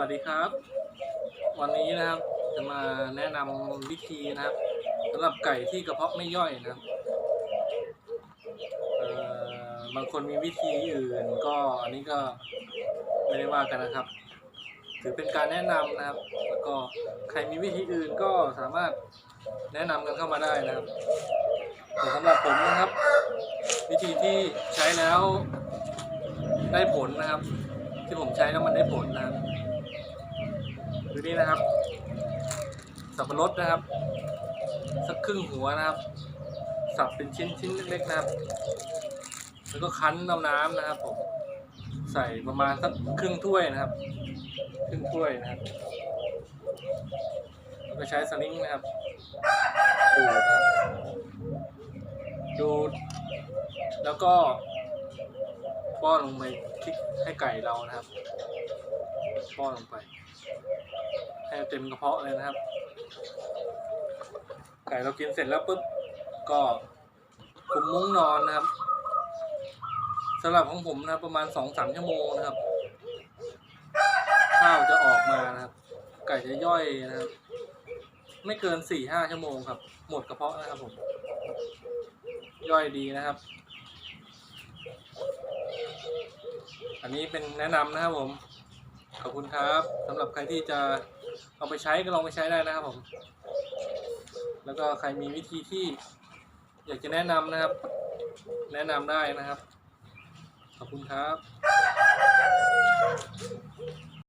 วัสดีครับ วันนี้นะครับจะมาแนะนำวิธีนะครับสำหรับไก่ที่กระเพาะไม่ย่อยนะครับบางคนมีวิธีอื่นก็อันนี้ก็ไม่ได้ว่ากันนะครับ ถือเป็นการแนะนำนะครับ แล้วก็ใครมีวิธีอื่นก็สามารถแนะนำกันเข้ามาได้นะครับแต่สำหรับผมนะครับ วิธีที่ใช้แล้วได้ผลนะครับ ที่ผมใช้แล้วมันได้ผลนะครับ ดูนี่นะครับ สับปะรดนะครับ สักครึ่งหัวนะครับ สับเป็นชิ้นชิ้นเล็กๆนะครับ แล้วก็คั้นเอาน้ำนะครับผม ใส่ประมาณสักครึ่งถ้วยนะครับ ครึ่งถ้วยนะครับ แล้วก็ใช้สลิงนะครับดูนะครับดูแล้วก็ป้อนลงไปคลิกให้ไก่เรานะครับ ป้อนลงไปให้เต็มกระเพาะเลยนะครับ ไก่เรากินเสร็จแล้วปุ๊บก็คุมมุ้งนอนนะครับสำหรับของผมนะครับ ประมาณสองสามชั่วโมงนะครับ ข้าวจะออกมานะครับ ไก่จะย่อยนะครับ ไม่เกินสี่ห้าชั่วโมงครับ หมดกระเพาะนะครับผม ย่อยดีนะครับ อันนี้เป็นแนะนำนะครับผม ขอบคุณครับสำหรับใครที่จะเอาไปใช้ก็ลองไปใช้ได้นะครับผม แล้วก็ใครมีวิธีที่อยากจะแนะนำนะครับ แนะนำได้นะครับ ขอบคุณครับ